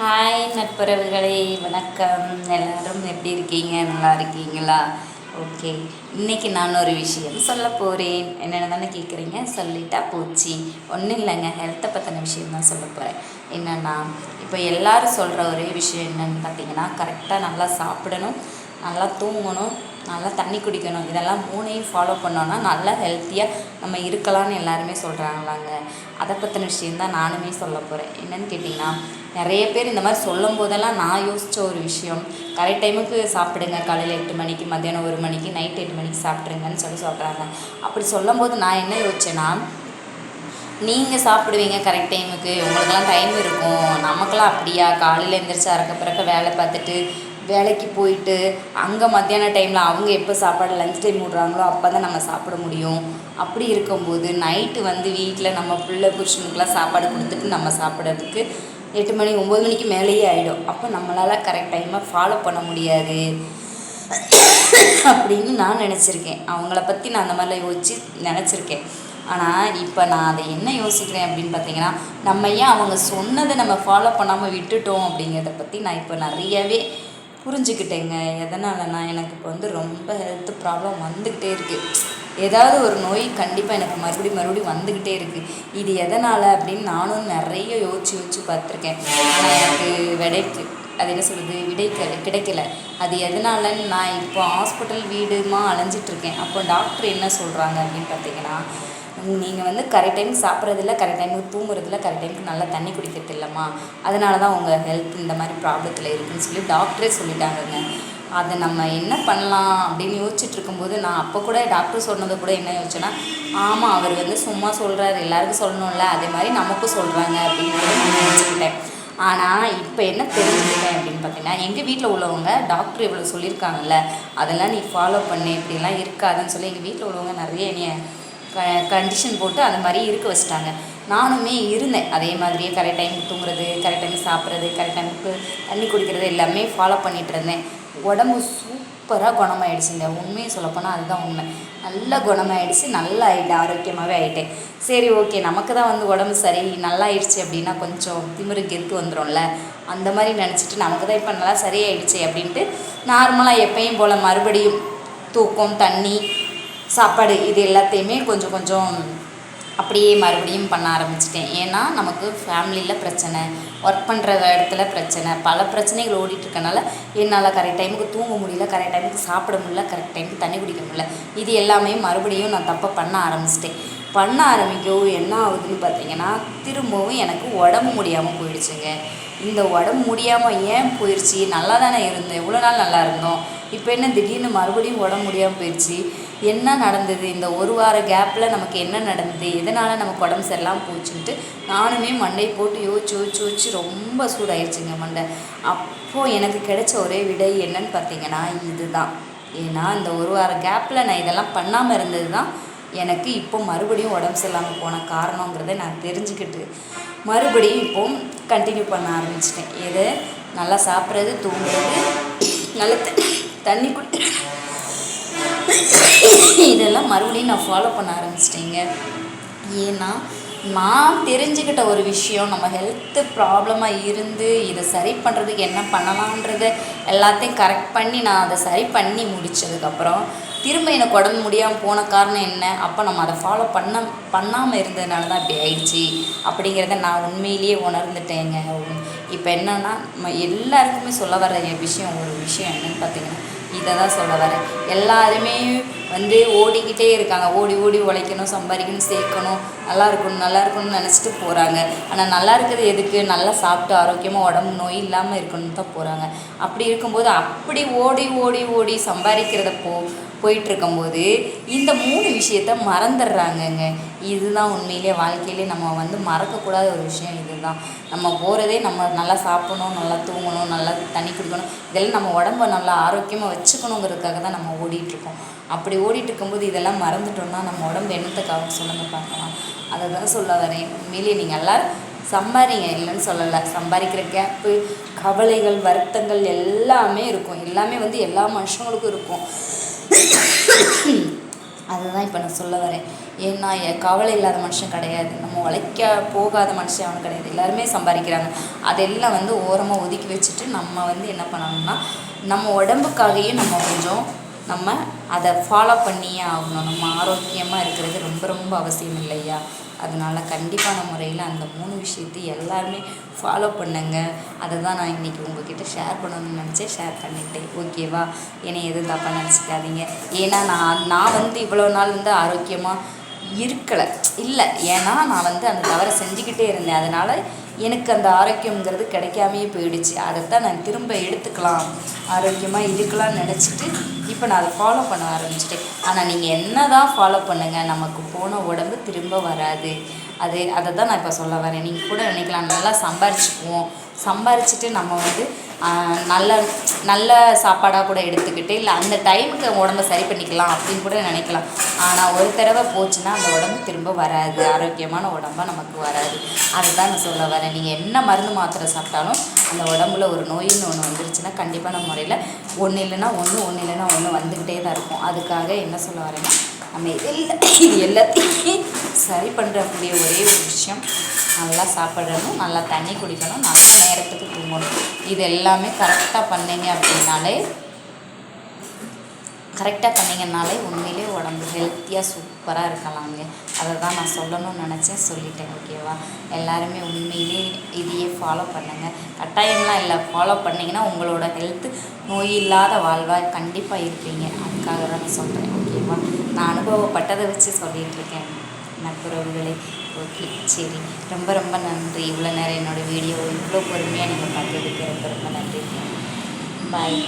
Hi நட்புறவுகளே வணக்கம். எல்லாரும் எப்படி இருக்கீங்க? நல்லா இருக்கீங்களா? ஓகே இன்னைக்கு நான் ஒரு விஷயம் சொல்ல போகிறேன் என்னென்ன தானே கேட்குறீங்க சொல்லிட்டா போச்சு. ஒன்றும் இல்லைங்க. ஹெல்த்தை பற்றின விஷயம் தான் சொல்ல போகிறேன் என்னென்னா இப்போ எல்லாரும் சொல்கிற ஒரே விஷயம் என்னன்னு பார்த்தீங்கன்னா கரெக்டாக நல்லா சாப்பிடணும் நல்லா தூங்கணும் நல்லா தண்ணி குடிக்கணும். இதெல்லாம் மூணையும் ஃபாலோ பண்ணோன்னா நல்லா ஹெல்த்தியாக நம்ம இருக்கலாம்னு எல்லாருமே சொல்கிறாங்களாங்க அதை பற்றின விஷயம் தான் நானுமே சொல்ல போகிறேன் என்னன்னு கேட்டிங்கன்னா நிறைய பேர் இந்த மாதிரி சொல்லும் போதெல்லாம் நான் யோசித்த ஒரு விஷயம். கரெக்ட் டைமுக்கு சாப்பிடுங்க. காலையில் எட்டு மணிக்கு மத்தியானம் ஒரு மணிக்கு நைட் எட்டு மணிக்கு சாப்பிட்ருங்கன்னு சொல்லி சொல்கிறாங்க அப்படி சொல்லும் போது நான் என்ன யோசிச்சேன்னா நீங்கள் சாப்பிடுவீங்க கரெக்ட் டைமுக்கு உங்களுக்கெல்லாம் டைம் இருக்கும். நமக்கெல்லாம் அப்படியா? காலையில் எழுந்திரிச்சு அறக்க பிறக்க வேலை பார்த்துட்டு வேலைக்கு போயிட்டு அங்கே மத்தியான டைமில் அவங்க எப்போ சாப்பாடு லஞ்ச் டைம் விடுறாங்களோ அப்போ தான் நம்ம சாப்பிட முடியும். அப்படி இருக்கும்போது நைட்டு வந்து வீட்டில் நம்ம பிள்ளை புருஷனுக்கெலாம் சாப்பாடு கொடுத்துட்டு நம்ம சாப்பிட்றதுக்கு எட்டு மணி ஒம்பது மணிக்கு மேலேயே ஆகிடும் அப்போ நம்மளால் கரெக்ட் டைமாக ஃபாலோ பண்ண முடியாது. அப்படின்னு நான் நினச்சிருக்கேன். அவங்கள பற்றி நான் அந்த மாதிரிலாம் யோசித்து நினச்சிருக்கேன். ஆனால் இப்போ நான் அதை என்ன யோசிக்கிறேன் அப்படின்னு பார்த்தீங்கன்னா நம்ம ஏன் அவங்க சொன்னதை நம்ம ஃபாலோ பண்ணாமல் விட்டுட்டோம் அப்படிங்கிறத பற்றி நான் இப்போ நிறையவே புரிஞ்சுக்கிட்டேங்க. எதனாலனா எனக்கு இப்போ வந்து ரொம்ப ஹெல்த் ப்ராப்ளம் வந்துக்கிட்டே இருக்குது ஏதாவது ஒரு நோய் கண்டிப்பாக எனக்கு மறுபடியும் மறுபடியும் வந்துக்கிட்டே இருக்குது இது எதனால் அப்படின்னு நானும் நிறைய யோசிச்சு யோசிச்சு பார்த்துருக்கேன். ஆனால் எனக்கு விடைக்கு அது என்ன சொல்கிறது விடை கிடைக்கல. அது எதனாலன்னு நான் இப்போ ஹாஸ்பிட்டல் வீடுமா அலைஞ்சிட்ருக்கேன். அப்போ டாக்டர் என்ன சொல்கிறாங்க அப்படின்னு பார்த்தீங்கன்னா நீங்கள் வந்து கரெக்ட் டைமுக்கு சாப்பிட்றதில்ல கரெக்ட் டைமுக்கு தூங்குறதில்ல கரெக்ட் டைமுக்கு நல்லா தண்ணி குடிக்கிறது இல்லைம்மா. அதனால தான் உங்கள் ஹெல்த் இந்த மாதிரி ப்ராப்ளத்தில் இருக்குதுன்னு சொல்லி டாக்டரே சொல்லிட்டாங்கங்க. அதை நம்ம என்ன பண்ணலாம் அப்படின்னு யோசிச்சுட்டு இருக்கும்போது நான் அப்போ கூட டாக்டர் சொன்னதை கூட என்ன யோசிச்சேன்னா ஆமாம் அவர் வந்து சும்மா சொல்கிறார் எல்லாருக்கும் சொல்லணும்ல அதே மாதிரி நமக்கும் சொல்கிறாங்க அப்படின்னு நான் நினச்சிக்கிட்டேன். ஆனால் இப்போ என்ன தெரிஞ்சுக்கிட்டேன் அப்படின்னு பார்த்தீங்கன்னா எங்கள் வீட்டில் உள்ளவங்க டாக்டர் இவ்வளோ சொல்லியிருக்காங்கல்ல அதெல்லாம் நீ ஃபாலோ பண்ணு இப்படிலாம் இருக்காதுன்னு சொல்லி எங்கள் வீட்டில் உள்ளவங்க நிறைய என்னைய க கண்டிஷன் போட்டு அந்த மாதிரி இருக்க வச்சுட்டாங்க. நானுமே இருந்தேன். அதே மாதிரியே கரெக்ட் டைமுக்கு தூங்குறது கரெக்ட் டைமுக்கு சாப்பிட்றது கரெக்ட் டைமுக்கு தண்ணி குடிக்கிறது எல்லாமே ஃபாலோ பண்ணிகிட்டு இருந்தேன். உடம்பு சூப்பராக குணமாயிடுச்சுங்க. உண்மையை சொல்லப்போனால் அதுதான் உண்மை. நல்லா குணமாயிடுச்சு நல்லா ஆகிட்டேன் ஆரோக்கியமாகவே ஆகிட்டேன் சரி ஓகே. நமக்கு தான் வந்து உடம்பு சரி. நல்லா ஆயிடுச்சு அப்படின்னா கொஞ்சம் திமிரு கெத்து வந்துடும்ல அந்த மாதிரி நினச்சிட்டு நமக்கு தான் இப்போ நல்லா சரியாயிடுச்சு அப்படின்ட்டு நார்மலாக எப்பயும் போல் மறுபடியும் தூக்கம் தண்ணி சாப்பாடு இது எல்லாத்தையுமே கொஞ்சம் கொஞ்சம் அப்படியே மறுபடியும் பண்ண ஆரம்பிச்சிட்டேன். ஏன்னா நமக்கு ஃபேமிலியில் பிரச்சனை ஒர்க் பண்ணுற இடத்துல பிரச்சனை பல பிரச்சனைகள் ஓடிட்டுருக்கனால என்னால் கரெக்ட் டைமுக்கு தூங்க முடியல கரெக்ட் டைமுக்கு சாப்பிட முடியல கரெக்ட் டைமுக்கு தண்ணி குடிக்க முடியல. இது எல்லாமே மறுபடியும் நான் தப்பை பண்ண ஆரம்பிச்சிட்டேன். பண்ண ஆரம்பிக்கவும் என்ன ஆகுதுன்னு பார்த்தீங்கன்னா திரும்பவும் எனக்கு உடம்பு முடியாமல் போயிடுச்சுங்க. இந்த உடம்பு முடியாமல் ஏன் போயிடுச்சு நல்லா தானே இருந்தேன். இவ்வளோ நாள் நல்லா இருந்தோம். இப்போ என்ன திடீர்னு மறுபடியும் உடம்பு முடியாமல் போயிடுச்சு என்ன நடந்தது? இந்த ஒரு வார கேப்பில் நமக்கு என்ன நடந்தது? எதனால் நமக்கு உடம்பு சரியில்லாமல் போச்சுன்ட்டு நானுமே மண்டை போட்டு யோசிச்சு யோசிச்சு யோசிச்சு ரொம்ப சூடாயிருச்சுங்க மண்டை. அப்போது எனக்கு கிடைச்ச ஒரே விடை என்னன்னு பார்த்தீங்கன்னா இதுதான். ஏன்னா இந்த ஒரு வார கேப்பில் நான் இதெல்லாம் பண்ணாமல் இருந்தது தான் எனக்கு இப்போ மறுபடியும் உடம்பு சரியில்லாமல் போன காரணங்கிறத நான் தெரிஞ்சுக்கிட்டு மறுபடியும் இப்போ கண்டினியூ பண்ண ஆரம்பிச்சிட்டேன். எது? நல்லா சாப்பிட்றது தூங்குறது நல்ல தண்ணி குடி இதெல்லாம் மறுபடியும் நான் ஃபாலோ பண்ண ஆரம்பிச்சிட்டேங்க. ஏன்னா நான் தெரிஞ்சுக்கிட்ட ஒரு விஷயம் நம்ம ஹெல்த்து ப்ராப்ளமாக இருந்து இதை சரி பண்ணுறதுக்கு என்ன பண்ணலான்றத எல்லாத்தையும் கரெக்ட் பண்ணி நான் அதை சரி பண்ணி முடித்ததுக்கப்புறம் திரும்ப எனக்கு உடம்பு முடியாமல் போன காரணம் என்ன? அப்போ நம்ம அதை ஃபாலோ பண்ண பண்ணாமல் இருந்ததுனால தான் இப்படி ஆயிடுச்சு. அப்படிங்கிறத நான் உண்மையிலேயே உணர்ந்துட்டேங்க. இப்போ என்னென்னா நம்ம எல்லாருக்குமே சொல்ல வர விஷயம் ஒரு விஷயம் என்னென்னு பார்த்தீங்கன்னா இதை தான் சொல்ல வரேன். எல்லாருமே வந்து ஓடிக்கிட்டே இருக்காங்க. ஓடி ஓடி உழைக்கணும் சம்பாதிக்கணும் சேர்க்கணும். நல்லா இருக்கணும் நல்லா இருக்கணும்னு நினச்சிட்டு போகிறாங்க ஆனால் நல்லா இருக்கிறது எதுக்கு? நல்லா சாப்பிட்டு ஆரோக்கியமாக உடம்பு நோய் இல்லாமல் இருக்கணும்னு தான் போகிறாங்க அப்படி இருக்கும்போது அப்படி ஓடி ஓடி ஓடி சம்பாதிக்கிறத போ போயிட்டுருக்கும்போது இந்த மூணு விஷயத்த மறந்துடுறாங்கங்க. இதுதான் உண்மையிலே வாழ்க்கையிலே நம்ம வந்து மறக்கக்கூடாத ஒரு விஷயம் இதுதான். நம்ம போகிறதே நம்ம நல்லா சாப்பிடணும் நல்லா தூங்கணும் நல்லா தண்ணி குடிக்கணும். இதெல்லாம் நம்ம உடம்ப நல்லா ஆரோக்கியமாக வச்சுக்கணுங்கிறதுக்காக தான் நம்ம ஓடிட்டுருக்கோம். அப்படி ஓடிட்டு இருக்கும்போது இதெல்லாம் மறந்துட்டோம்னா நம்ம உடம்பு என்னத்துக்காக சொல்லுங்க பார்க்கலாம். அதை தான் சொல்ல வரேன் உண்மையிலேயே நீங்கள் எல்லோரும் சம்பாதிங்க இல்லைன்னு சொல்லலை. சம்பாதிக்கிற கேப்பு கவலைகள் வருத்தங்கள் எல்லாமே இருக்கும். எல்லாமே வந்து எல்லா மனுஷங்களுக்கும் இருக்கும். அதுதான் இப்போ நான் சொல்ல வரேன். ஏன்னா எ- கவலை இல்லாத மனுஷன் கிடையாது. நம்ம உழைக்க போகாத மனுஷன் அவனு கிடையாது. எல்லாருமே சம்பாதிக்கிறாங்க. அதெல்லாம் வந்து ஓரமாக ஒதுக்கி வச்சுட்டு நம்ம வந்து என்ன பண்ணணும்னா நம்ம உடம்புக்காகவே நம்ம கொஞ்சம் நம்ம அதை ஃபாலோ பண்ணியே ஆகணும். நம்ம ஆரோக்கியமாக இருக்கிறது ரொம்ப ரொம்ப அவசியம் இல்லையா? அதனால கண்டிப்பான முறையில் அந்த மூணு விஷயத்தையும் எல்லாருமே ஃபாலோ பண்ணுங்க. அதை தான் நான் இன்றைக்கி உங்ககிட்ட ஷேர் பண்ணணும்னு நினச்சேன். ஷேர் பண்ணிட்டேன். ஓகேவா என்னை எதுவும் தப்பாக நினச்சிக்காதீங்க. ஏன்னா நான் நான் வந்து இவ்வளோ நாள் வந்து ஆரோக்கியமாக இருக்கலை. இல்லை ஏன்னா நான் வந்து அந்த தவறை செஞ்சுக்கிட்டே இருந்தேன். அதனால் எனக்கு அந்த ஆரோக்கியங்கிறது கிடைக்காமையே போயிடுச்சு. அதைத்தான் நான் திரும்ப எடுத்துக்கலாம். ஆரோக்கியமாக இருக்கலாம்னு நினச்சிட்டு இப்போ நான் அதை ஃபாலோ பண்ண ஆரம்பிச்சிட்டேன். ஆனால் நீங்கள் என்ன தான் ஃபாலோ பண்ணுங்கள் நமக்கு போன உடம்பு திரும்ப வராது. அது அதை தான் நான் இப்போ சொல்ல வரேன். நீங்கள் கூட நினைக்கலாம். நல்லா சம்பாரிச்சுக்குவோம். சம்பாரிச்சிட்டு நம்ம வந்து நல்ல நல்ல சாப்பாடாக கூட எடுத்துக்கிட்டு இல்லை அந்த டைமுக்கு உடம்ப சரி பண்ணிக்கலாம் அப்படின்னு கூட நினைக்கலாம். ஆனால் ஒரு தடவை போச்சுன்னா அந்த உடம்பு திரும்ப வராது. ஆரோக்கியமான உடம்பாக நமக்கு வராது. அதை தான் நான் சொல்ல வரேன். நீங்கள் என்ன மருந்து மாத்திரை சாப்பிட்டாலும் அந்த உடம்புல ஒரு நோயின்னு ஒன்று வந்துருச்சுன்னா கண்டிப்பான முறையில் ஒன்று இல்லைன்னா ஒன்று ஒன்று இல்லைன்னா ஒன்று வந்துக்கிட்டே தான் இருக்கும். அதுக்காக என்ன சொல்ல வரேன்னா நம்ம இது எல்லா- இது எல்லாத்தையும் சரி பண்ணுறக்கூடிய ஒரே ஒரு விஷயம் நல்லா சாப்பிடணும் நல்லா தண்ணி குடிக்கணும் நல்ல நேரத்துக்கு தூங்கணும். இது எல்லாமே கரெக்டாக பண்ணீங்க அப்படின்னாலே கரெக்டாக பண்ணீங்கன்னாலே உண்மையிலே உடம்பு ஹெல்த்தியாக சூப்பராக இருக்கலாங்க அதை தான் நான் சொல்லணும்னு நினச்சேன் சொல்லிட்டேன் ஓகேவா எல்லாருமே உண்மையிலே இதையே ஃபாலோ பண்ணுங்கள் கட்டாயம்லாம் இல்லை ஃபாலோ பண்ணிங்கன்னா உங்களோட ஹெல்த்து நோய் இல்லாத வாழ்வாக கண்டிப்பாக இருப்பீங்க. அதுக்காக தான் நான் சொல்கிறேன் ஓகேவா நான் அனுபவப்பட்டதை வச்சு சொல்லிகிட்ருக்கேன் இருக்கேன் நட்புறவுகளே. ஓகே சரி. ரொம்ப ரொம்ப நன்றி. இவ்வளோ நேரம் என்னோடய வீடியோ இவ்வளோ பொறுமையாக நீங்கள் பார்த்ததுக்கு ரொம்ப ரொம்ப நன்றி. பாய்